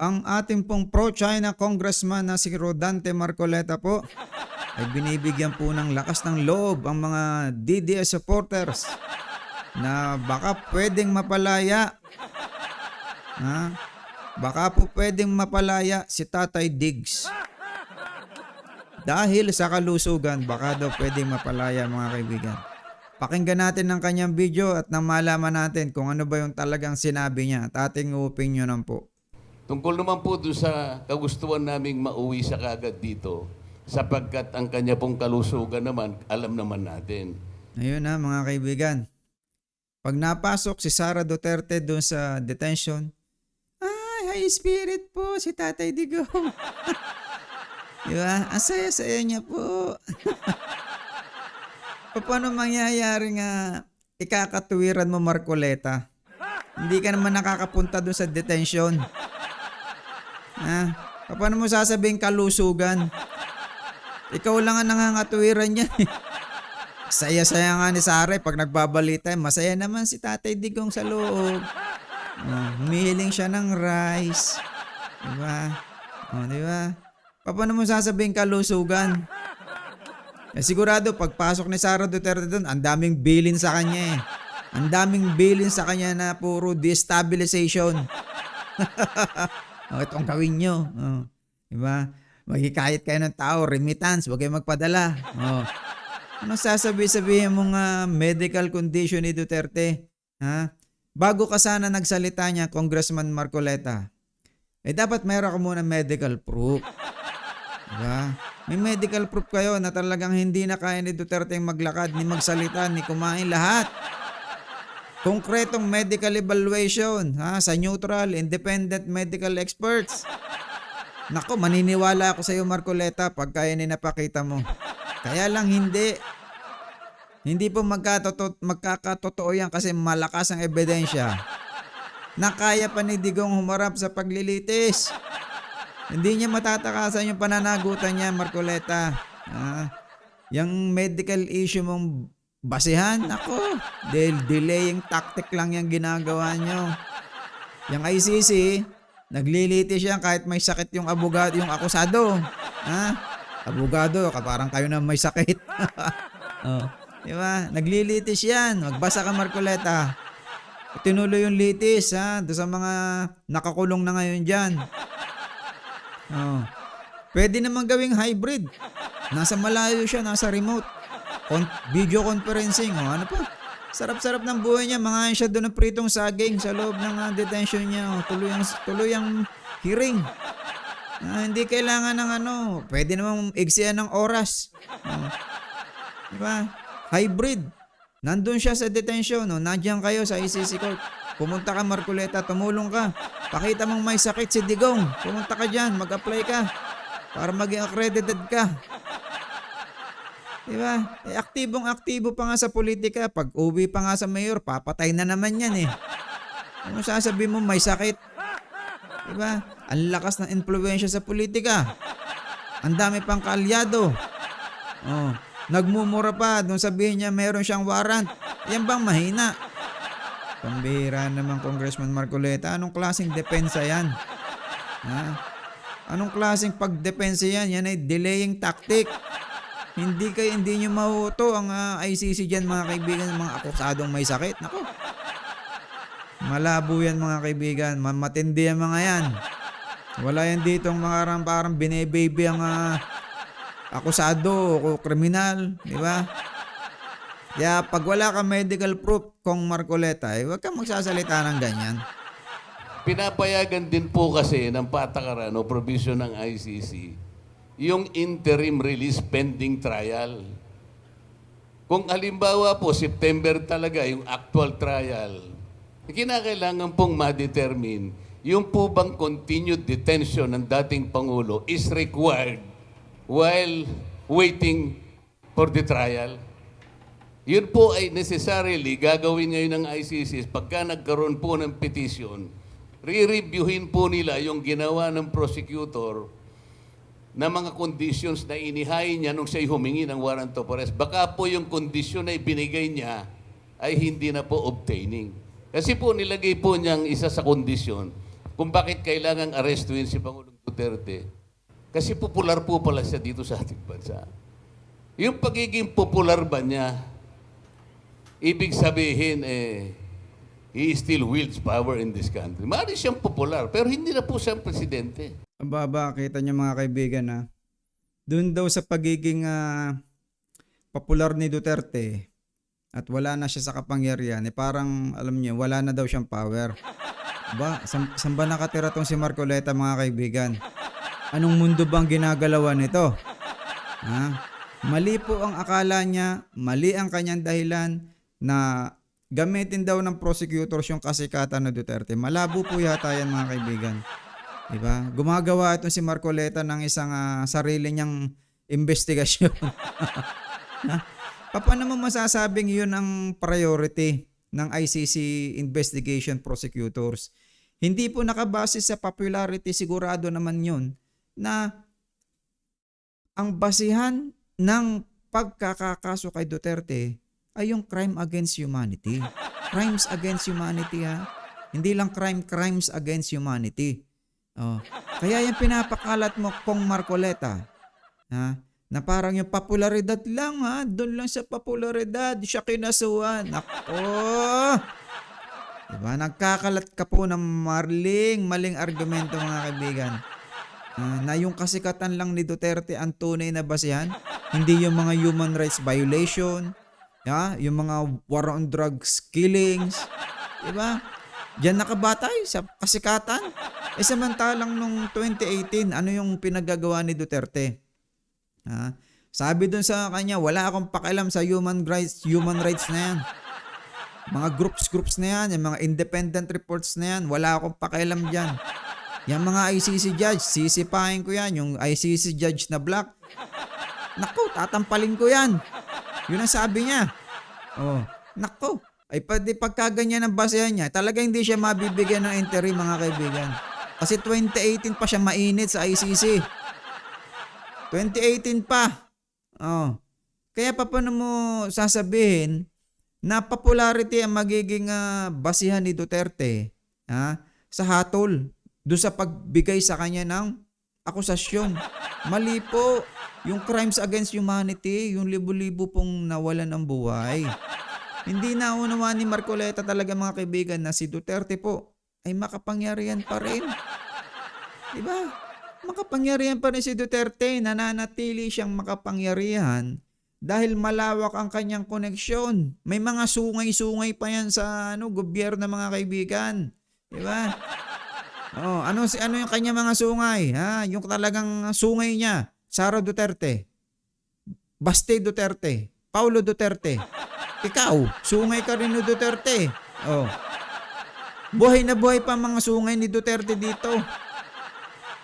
ang ating pong pro-China congressman na si Rodante Marcoleta po ay binibigyan po ng lakas ng loob ang mga DDS supporters na baka pwedeng mapalaya. Ha? Baka po pwedeng mapalaya si Tatay Diggs. Dahil sa kalusugan, baka daw pwedeng mapalaya mga kaibigan. Pakinggan natin ng kanyang video at nang malaman natin kung ano ba yung talagang sinabi niya at ating opinionan po. Tungkol naman po doon sa kagustuhan naming mauwi sa kagad dito, sapagkat ang kanya pong kalusugan naman, alam naman natin. Ayun na mga kaibigan. Pag napasok si Sara Duterte doon sa detention, ay, high spirit po si Tatay Digong. Di ba? Ang saya-saya niya po. Paano mangyayari nga ikakatuwiran mo Marcoleta? Hindi ka naman nakakapunta doon sa detention. Ha? Paano mo sasabihin kalusugan? Ikaw lang ang nangangatuwiran niya. Saya-saya nga ni Sara eh, pag nagbabalita. Masaya naman si Tatay Digong sa loob. Oh, humihiling siya ng rice. Diba? Oh, diba? Paano mo sasabihin kalusugan? Eh, sigurado, pagpasok ni Sara Duterte doon, ang daming bilin sa kanya eh. Ang daming bilin sa kanya na puro destabilization. oh, itong gawin nyo. Oh, diba? Magkikayat kayo ng tao, remittance, huwag kayo magpadala. Oh. Ano sasabi-sabihin mong ah, medical condition ni Duterte? Ha? Bago ka sana nagsalita niya, Congressman Marcoleta, eh dapat mayroon ka muna medical proof. Diba? May medical proof kayo na talagang hindi na kaya ni Duterte maglakad, ni magsalita, ni kumain lahat. Konkretong medical evaluation ha, sa neutral, independent medical experts. Nako, maniniwala ako sa iyo Marcoleta pag kaya ni napakita mo. Kaya lang hindi. Hindi po magkatoto, magkakatotoo yan kasi malakas ang ebidensya. Na kaya pa ni Digong humarap sa paglilitis. Hindi niya matatakasan yung pananagutan niya, Marcoleta. Ah, yung medical issue mong basihan, ako, dahil delaying tactic lang yung ginagawa nyo. Yung ICC, naglilitis yan kahit may sakit yung abogado, yung akusado. Ha? Abogado, parang kayo na may sakit. oh, di ba? Naglilitis yan. Magbasa ka, Marcoleta. Tinuloy yung litis, ha? Doon sa mga nakakulong na ngayon dyan. Oh. Pwede naman gawing hybrid. Nasa malayo siya, nasa remote. Con- video conferencing, oh, ano pa? Sarap-sarap ng buhay niya. Mga siya doon ng pritong saging sa loob ng ah, detention niya. Oh. Tuloy ang, tuloy ang hearing. Ah, hindi kailangan ng ano. Pwede namang igsiyan ng oras. Oh. Di ba? Hybrid. Nandun siya sa detention. No? Nandiyan kayo sa ICC court. Pumunta ka Marcoleta, tumulong ka. Pakita mong may sakit si Digong. Pumunta ka dyan, mag-apply ka. Para maging accredited ka. Di ba? Eh, aktibong aktibo pa nga sa politika. Pag uwi pa nga sa mayor, papatay na naman yan eh. Ano sasabihin mo, may sakit? Di ba? Ang lakas ng impluensya sa politika. Ang dami pang kaalyado. Oh, nagmumura pa nung sabihin niya meron siyang warrant. Yan bang mahina? Pambihira naman Congressman Marcoleta. Anong klaseng depensa yan? Ha? Anong klaseng pagdepensa yan? Yan ay delaying tactic. Hindi kayo, hindi nyo mahuto ang ah, ICC dyan mga kaibigan, mga akusadong may sakit. Nako. Malabo yan mga kaibigan. Ma- Matindi yan mga yan. Wala yan dito ang mga parang, parang bine-baby ang ah, akusado o kriminal. Di ba? Kaya pag wala kang medical proof kung Marcoleta, eh, huwag kang magsasalita ng ganyan. Pinapayagan din po kasi ng patakaran o provision ng ICC yung interim release pending trial. Kung halimbawa po, September talaga yung actual trial, kinakailangan pong ma-determine yung po bang continued detention ng dating Pangulo is required while waiting for the trial. Yun po ay necessarily gagawin ngayon ng ICC pagka nagkaroon po ng petition, re-reviewin po nila yung ginawa ng prosecutor na mga conditions na inihain niya nung siya'y humingi ng warrant of arrest. Baka po yung condition na ibinigay niya ay hindi na po obtaining. Kasi po nilagay po niyang isa sa kondisyon, kung bakit kailangang arestuin si Pangulong Duterte. Kasi popular po pala siya dito sa ating bansa. Yung pagiging popular ba niya, ibig sabihin, eh, he still wields power in this country. Maaari siyang popular, pero hindi na po siyang presidente. Ang baba, kita niyo mga kaibigan ha. Doon daw sa pagiging ah, popular ni Duterte at wala na siya sa kapangyarihan, eh parang alam niyo, wala na daw siyang power. Ba, saan, saan ba nakatira tong si Marcoleta mga kaibigan? Anong mundo bang ginagalawan nito? Ha? Mali po ang akala niya, mali ang kanyang dahilan na gamitin daw ng prosecutors yung kasikatan na Duterte. Malabo po yata yan mga kaibigan. Diba? Gumagawa itong si Marcoleta ng isang ah, sarili niyang investigasyon. Paano mo masasabing yun ang priority ng ICC investigation prosecutors? Hindi po nakabase sa popularity, sigurado naman yun, na ang basihan ng pagkakakaso kay Duterte ay yung crime against humanity. Crimes against humanity ha. Hindi lang crime, crimes against humanity. Oh. Kaya yung pinapakalat mo kong Marcoleta, ha? Na parang yung popularidad lang ha, doon lang sa popularidad, siya kinasuhan. Ako! Diba? Nagkakalat ka po ng marling, maling argumento mga kaibigan. Ah, na yung kasikatan lang ni Duterte ang tunay na basihan, hindi yung mga human rights violation, ya, yung mga war on drugs killings, 'di ba? Diyan nakabatay sa kasikatan. Eh samantalang nung 2018, ano yung pinagagawa ni Duterte? Ha? Sabi dun sa kanya, wala akong pakialam sa human rights, human rights na yan. Mga groups groups na yan, yung mga independent reports na yan, wala akong pakialam diyan. Yung mga ICC judge, sisipahin ko yan. Yung ICC judge na black. Naku, tatampalin ko yan. Yun ang sabi niya. Oh, naku. Ay pwede pagkaganyan ang basehan niya, talaga hindi siya mabibigyan ng interim mga kaibigan. Kasi 2018 pa siya mainit sa ICC. 2018 pa. Oh. Kaya pa paano mo sasabihin na popularity ang magiging ah, basihan ni Duterte ha, sa hatol do sa pagbigay sa kanya ng akusasyon. Mali po. Yung crimes against humanity, yung libo-libo pong nawalan ng buhay. Hindi na unawa ni Marcoleta talaga mga kaibigan na si Duterte po ay makapangyarihan pa rin. Diba? Makapangyarihan pa rin si Duterte, nananatili siyang makapangyarihan dahil malawak ang kanyang koneksyon. May mga sungay-sungay pa yan sa ano, gobyerno mga kaibigan. Diba? Oh, ano si ano yung kanya mga sungay, ha? Yung talagang sungay niya, Sara Duterte. Baste Duterte, Paulo Duterte. Ikaw, sungay ka rin ni Duterte. Oh. Buhay na buhay pa mga sungay ni Duterte dito.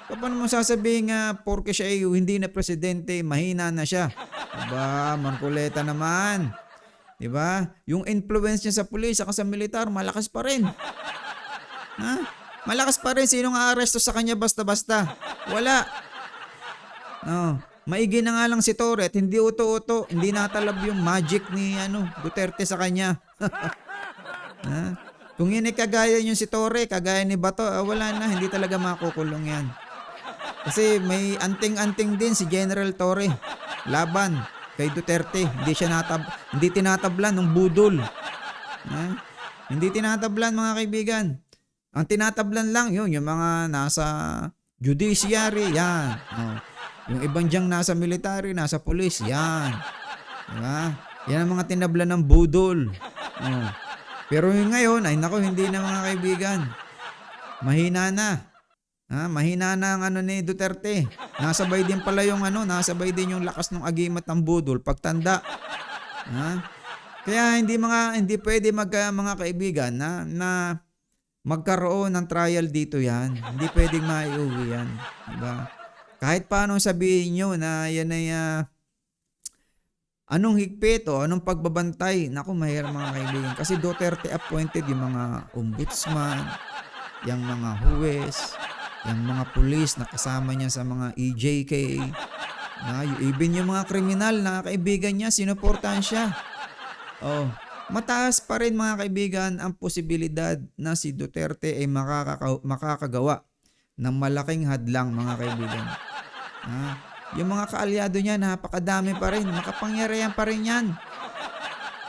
Paano mo sasabihin nga porke siya ay hindi na presidente, mahina na siya? Aba, Marcoleta naman. 'Di ba? Yung influence niya sa pulis at sa militar, malakas pa rin. Ha? Malakas pa rin sinong aaresto sa kanya basta-basta. Wala. Oh, maigi na nga lang si Torre hindi uto-uto, hindi natalab yung magic ni ano, Duterte sa kanya. ha? Kung yun ay kagaya yung si Torre, kagaya ni Bato, ah, wala na, hindi talaga makukulong yan. Kasi may anting-anting din si General Torre. Laban kay Duterte. Hindi siya natab hindi tinatablan ng budol. Ha? Hindi tinatablan mga kaibigan. Ang tinatablan lang yun, yung mga nasa judiciary, yan. Oh. Yung ibang diyang nasa military, nasa police, yan. Diba? Yan ang mga tinablan ng budol. Oh. Pero yung ngayon, ay nako, hindi na mga kaibigan. Mahina na. Ha, mahina na ang ano ni Duterte. Nasabay din pala yung ano, nasabay din yung lakas ng agimat ng budol pagtanda. Ha? Kaya hindi mga hindi pwede mag mga kaibigan na na magkaroon ng trial dito yan. Hindi pwedeng maiuwi yan. Diba? Kahit paano sabihin nyo na yan ay ah, anong higpit o anong pagbabantay. Naku, mahirap mga kaibigan. Kasi Duterte appointed yung mga ombudsman, yung mga huwes, yung mga pulis na kasama niya sa mga EJK. Na, even yung mga kriminal na kaibigan niya, sinuportahan siya. Oh, mataas pa rin mga kaibigan ang posibilidad na si Duterte ay makakagawa ng malaking hadlang mga kaibigan. Ah, yung mga kaalyado niya, napakadami pa rin. Makapangyarihan pa rin yan.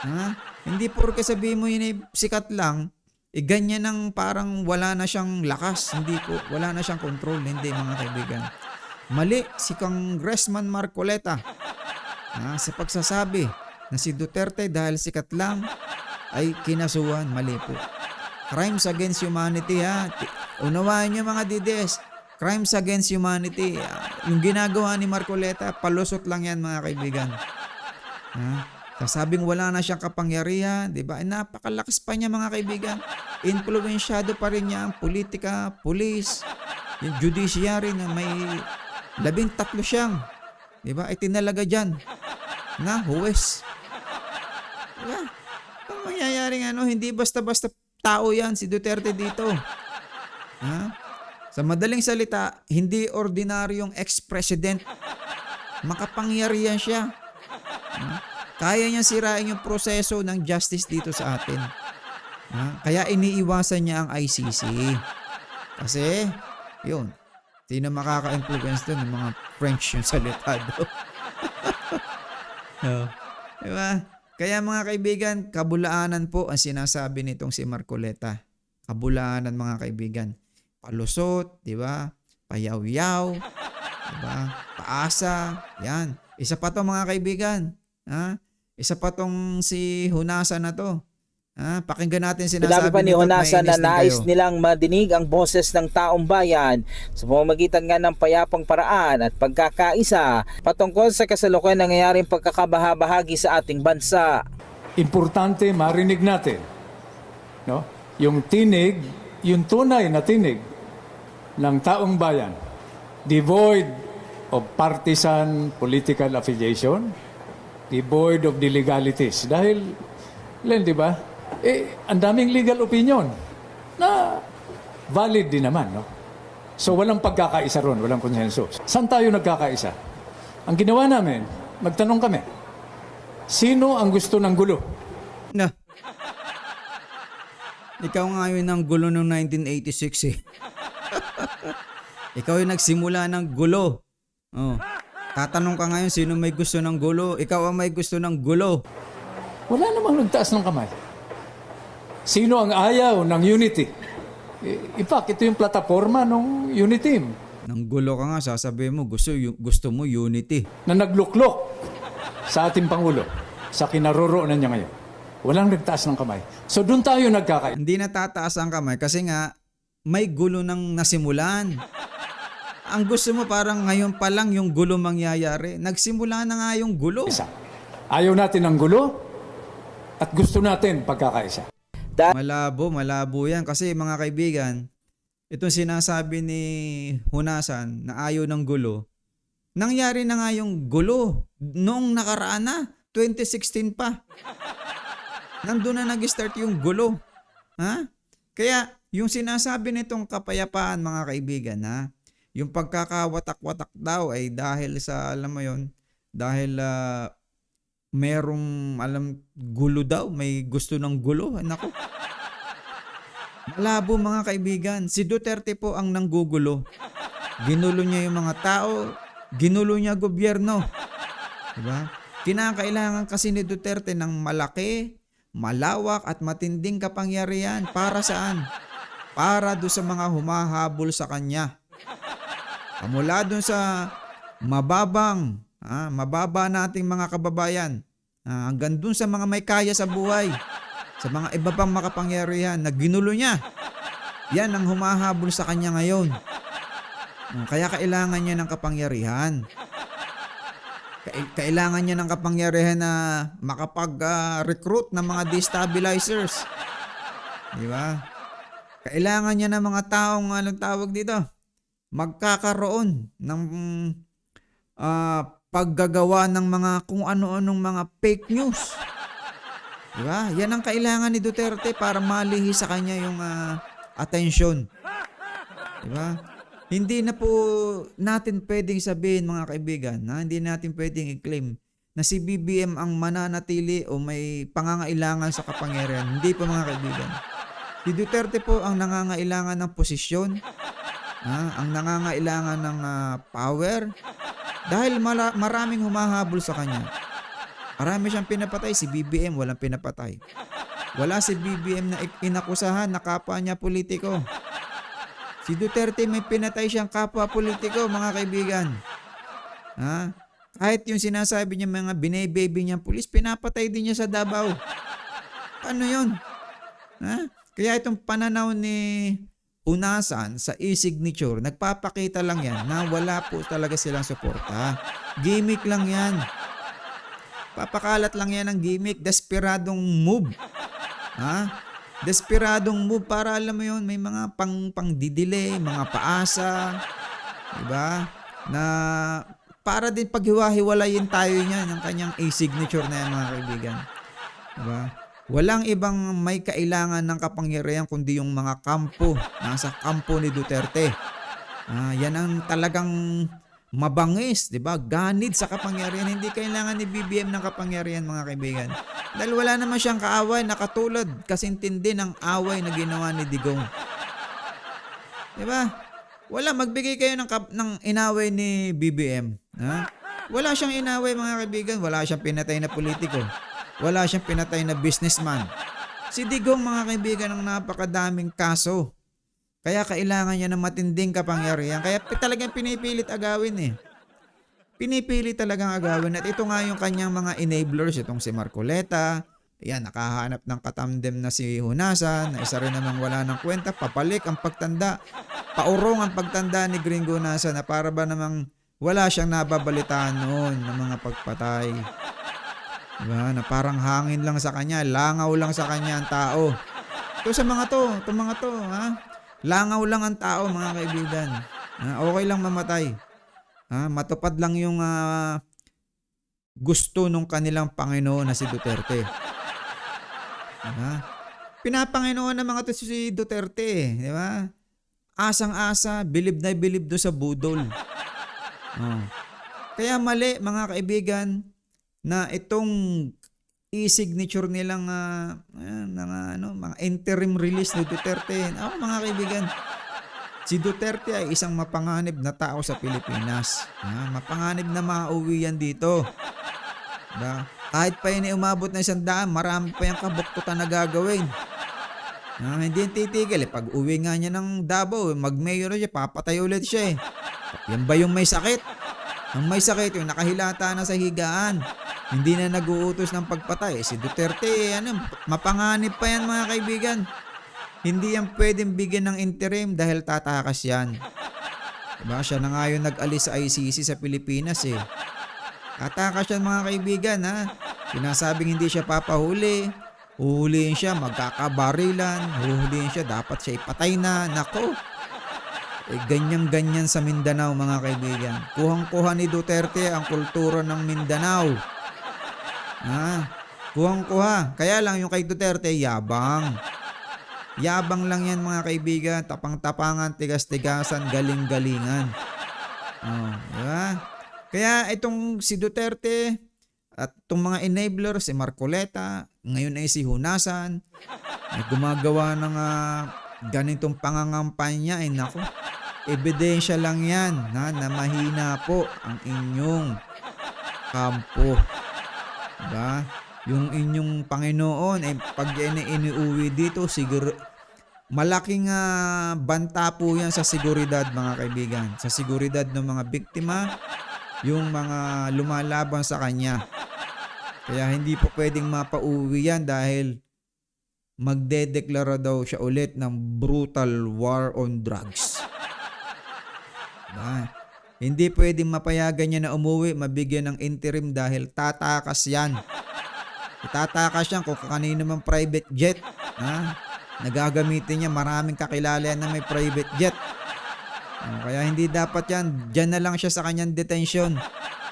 Ha? Hindi porke sabihin mo yun ay sikat lang, eh ganyan ang parang wala na siyang lakas. Hindi po, wala na siyang control. Hindi mga kaibigan. Mali si Congressman Marcoleta ah, sa pagsasabi na si Duterte dahil sikat lang ay kinasuhan. Mali po. Crimes against humanity ha. Unawain niyo mga dides. Crimes against humanity. Ah, Yung ginagawa ni Marcoleta, palusot lang yan mga kaibigan. Ha? Sasabing wala na siyang kapangyarihan, di ba? Eh, napakalakas pa niya mga kaibigan. Influensyado pa rin niya ang politika, police, yung judiciary na may labing tatlo siyang, di ba? Ay tinalaga dyan na huwes. Diba? Ang mangyayaring ano, hindi basta-basta tao yan si Duterte dito. Ha? Sa madaling salita, hindi ordinaryong ex-president. Makapangyarihan siya. Ha? Kaya niya sirain yung proseso ng justice dito sa atin. Ha? Kaya iniiwasan niya ang ICC. Kasi, yun, sino makaka-influence doon? Yung mga French yung salitado. oh. Diba? Kaya mga kaibigan, kabulaanan po ang sinasabi nitong si Marcoleta. Kabulaanan mga kaibigan. Palusot, di ba? Payaw-yaw, di ba? Paasa, yan. Isa pa to mga kaibigan. Ha? Isa pa tong si Hunasa na to. Ha? Pakinggan natin sinasabi pa ni Honasa na nais kayo. nilang madinig ang boses ng taong bayan sa pamamagitan nga ng payapang paraan at pagkakaisa patungkol sa kasalukuyan nangyayaring pagkakabahabahagi sa ating bansa. importante marinig natin no yung tinig yung tunay na tinig ng taong bayan devoid of partisan political affiliation devoid of the legalities dahil Len, di ba? Eh, ang daming legal opinion na valid din naman, no? So, walang pagkakaisa ron, walang konsensus. Saan tayo nagkakaisa? Ang ginawa namin, magtanong kami, sino ang gusto ng gulo? Na. Ikaw nga yun ang gulo noong 1986 eh. Ikaw yung nagsimula ng gulo. Oh. Tatanong ka ngayon sino may gusto ng gulo. Ikaw ang may gusto ng gulo. Wala namang nagtaas ng kamay. Sino ang ayaw ng unity? I- Ipak, ito yung plataforma ng unity Nang gulo ka nga, sasabihin mo, gusto, gusto mo unity. na nagluklok sa ating Pangulo sa kinaroroonan niya ngayon. Walang nagtaas ng kamay. So doon tayo nagkakaisa. Hindi natataas ang kamay kasi nga may gulo nang nasimulan. Ang gusto mo parang ngayon pa lang yung gulo mangyayari. Nagsimula na nga yung gulo. Ayaw natin ng gulo at gusto natin pagkakaisa. Malabo, malabo yan. Kasi mga kaibigan, itong sinasabi ni Hunasan na ayaw ng gulo, nangyari na nga yung gulo noong nakaraan na, 2016 pa. Nandun na nag-start yung gulo. Ha? Kaya yung sinasabi nitong kapayapaan mga kaibigan ha, yung pagkakawatak-watak daw ay dahil sa alam mo yon dahil ah, merong alam gulo daw, may gusto ng gulo. Nako. Malabo mga kaibigan. Si Duterte po ang nanggugulo. Ginulo niya yung mga tao, ginulo niya gobyerno. Diba? Kinakailangan kasi ni Duterte ng malaki, malawak at matinding kapangyarihan. Para saan? Para do sa mga humahabol sa kanya. Mula dun sa mababang, ah, mababa nating mga kababayan, ah, hanggang dun sa mga may kaya sa buhay, sa mga iba pang makapangyarihan na ginulo niya. Yan ang humahabol sa kanya ngayon. Kaya kailangan niya ng kapangyarihan. Kai- Kailangan niya ng kapangyarihan na makapag-recruit ng mga destabilizers. Di ba? Kailangan niya ng mga taong anong tawag dito? Magkakaroon ng ah, paggagawa ng mga kung ano-anong mga fake news. Di ba? Yan ang kailangan ni Duterte para malihi sa kanya yung ah, atensyon. Di ba? Hindi na po natin pwedeng sabihin mga kaibigan, na hindi natin pwedeng i-claim na si BBM ang mananatili o may pangangailangan sa kapangyarihan. Hindi po mga kaibigan. Si Duterte po ang nangangailangan ng posisyon, ah, ang nangangailangan ng ah, power, dahil mala- maraming humahabol sa kanya. Marami siyang pinapatay, si BBM walang pinapatay. Wala si BBM na inakusahan na kapwa niya politiko. Si Duterte may pinatay siyang kapwa politiko, mga kaibigan. Ha? Kahit yung sinasabi niya mga bine-baby niyang pulis, pinapatay din niya sa Davao. Ano yun? Ha? Kaya itong pananaw ni Unasan sa e-signature, nagpapakita lang yan na wala po talaga silang suporta. Gimmick lang yan. Papakalat lang yan ng gimmick. Desperadong move. Ha? Desperadong move para alam mo yun, may mga pang pangdidile, mga paasa, 'di ba? Na para din paghiwa-hiwalayin tayo niyan ng kanyang e-signature na yan, mga kaibigan. 'Di ba? Walang ibang may kailangan ng kapangyarihan kundi yung mga kampo, nasa kampo ni Duterte. Ah, yan ang talagang mabangis, 'di ba? Ganid sa kapangyarihan. Hindi kailangan ni BBM ng kapangyarihan, mga kaibigan. Dahil wala naman siyang kaaway na katulad kasintindi ng away na ginawa ni Digong. 'Di ba? Wala magbigay kayo ng kap- ng inaway ni BBM, ha? Wala siyang inaway mga kaibigan, wala siyang pinatay na politiko. Wala siyang pinatay na businessman. Si Digong mga kaibigan ang napakadaming kaso. Kaya kailangan niya ng matinding kapangyarihan. Kaya talagang pinipilit agawin eh. Pinipili talagang agawin. At ito nga yung kanyang mga enablers. Itong si Marcoleta. Yan, nakahanap ng katamdem na si Hunasan. Na isa rin namang wala ng kwenta. Papalik ang pagtanda. Paurong ang pagtanda ni Gringo Nasa na para ba namang wala siyang nababalitaan noon ng mga pagpatay. Diba? Na parang hangin lang sa kanya. Langaw lang sa kanya ang tao. Ito sa mga to. Ito mga to. Ha? Langaw lang ang tao mga kaibigan. Ha? Okay lang mamatay. Ha? Matupad lang yung ah, gusto nung kanilang Panginoon na si Duterte. Diba? Pinapanginoon ng mga to si Duterte. Di ba? Asang-asa, bilib na bilib do sa budol. Oh. Kaya mali mga kaibigan na itong e-signature nilang ah, ayan, mga, ano, mga interim release ni Duterte. Ako mga kaibigan, si Duterte ay isang mapanganib na tao sa Pilipinas. Ah, mapanganib na mauwi yan dito. Diba? Kahit pa yun ay umabot na isang daan, marami pa yung kabuktutan na gagawin. Ah, hindi yung titigil. Eh. Pag uwi nga niya ng Davao, eh, mag-mayor siya, papatay ulit siya eh. Yan ba yung may sakit? Ang may sakit, yung nakahilata na sa higaan. Hindi na nag-uutos ng pagpatay. Si Duterte, ano, mapanganib pa yan mga kaibigan. Hindi yan pwedeng bigyan ng interim dahil tatakas yan. Diba? Siya na nga yung nag-alis sa ICC sa Pilipinas eh. Tatakas yan mga kaibigan ha. Sinasabing hindi siya papahuli. Huhulihin siya, magkakabarilan. Huhulihin siya, dapat siya ipatay na. Nako. Eh, ganyan-ganyan sa Mindanao mga kaibigan. Kuhang-kuha ni Duterte ang kultura ng Mindanao. Ha? Kuhang-kuha. Kaya lang yung kay Duterte, yabang. Yabang lang yan mga kaibigan. Tapang-tapangan, tigas-tigasan, galing-galingan. Oh, di ba? Kaya itong si Duterte at itong mga enabler, si Marcoleta, ngayon ay si Hunasan, na gumagawa ng ah, ganitong pangangampanya, ay nako, ebidensya lang yan na, na mahina po ang inyong kampo. Diba? Yung inyong Panginoon, eh, pag yan iniuwi dito, siguro, malaking ah, banta po yan sa seguridad mga kaibigan. Sa seguridad ng mga biktima, yung mga lumalaban sa kanya. Kaya hindi po pwedeng mapauwi yan dahil magdedeklara daw siya ulit ng brutal war on drugs. Diba? Hindi pwedeng mapayagan niya na umuwi, mabigyan ng interim dahil tatakas yan. Tatakas yan kung kanino mang private jet. Ha? Nagagamitin niya, maraming kakilala yan na may private jet. Kaya hindi dapat yan. Diyan na lang siya sa kanyang detention.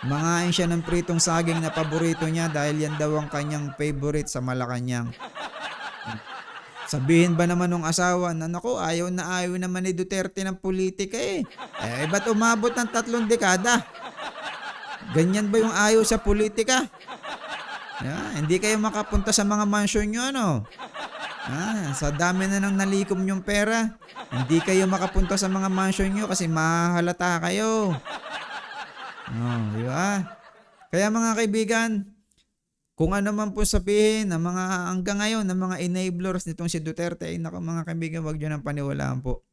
Mangain siya ng pritong saging na paborito niya dahil yan daw ang kanyang favorite sa Malacanang. Sabihin ba naman ng asawa na nako ayaw na ayaw naman ni Duterte ng politika eh. Eh ba't umabot ng tatlong dekada? Ganyan ba yung ayaw sa politika? Yeah, hindi kayo makapunta sa mga mansion nyo, ano? Ah, sa dami na nang nalikom yung pera, hindi kayo makapunta sa mga mansion nyo kasi mahalata kayo. Oh, di ba? Kaya mga kaibigan, kung ano man po sabihin ng mga hanggang ngayon ng mga enablers nitong si Duterte, ay naku mga kaibigan, wag nyo nang paniwalaan po.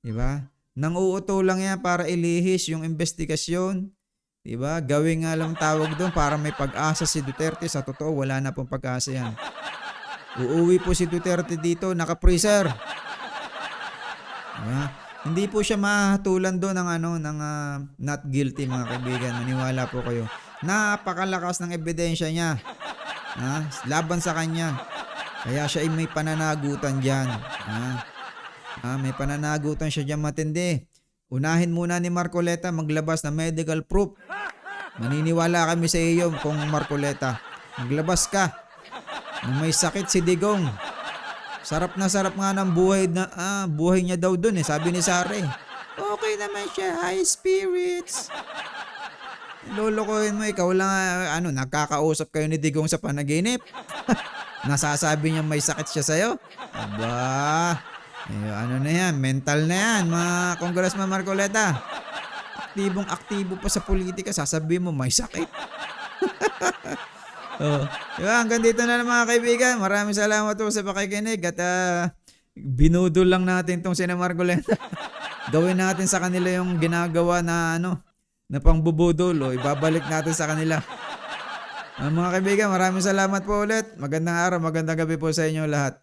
Di ba? Nang uuto lang yan para ilihis yung investigasyon. Di ba? Gawin nga lang tawag doon para may pag-asa si Duterte. Sa totoo, wala na pong pag-asa yan. Uuwi po si Duterte dito, naka-freezer. Diba? Hindi po siya mahatulan doon ng ano ng ah, not guilty mga kaibigan. Maniwala po kayo. Napakalakas ng ebidensya niya. Ha? Laban sa kanya. Kaya siya ay may pananagutan diyan. Ha? Ha? May pananagutan siya diyan matindi. Unahin muna ni Marcoleta maglabas ng medical proof. Maniniwala kami sa iyo kung Marcoleta. Maglabas ka. Na may sakit si Digong. Sarap na sarap nga ng buhay na ah, buhay niya daw dun eh, sabi ni Sare. Okay naman siya, high spirits. Lolokohin mo, ikaw lang ah, ano, nakakausap kayo ni Digong sa panaginip. Nasasabi niya may sakit siya sa'yo. Aba, eh, ano na yan, mental na yan, mga Congressman Marcoleta. Aktibong aktibo pa sa politika, sasabihin mo may sakit. Oh. Diba, hanggang dito na lang mga kaibigan. Maraming salamat po sa pakikinig at ah, binudol lang natin tong sina Margoleta. Gawin natin sa kanila yung ginagawa na ano, na pangbubudol o ibabalik natin sa kanila. Mga kaibigan, maraming salamat po ulit. Magandang araw, magandang gabi po sa inyo lahat.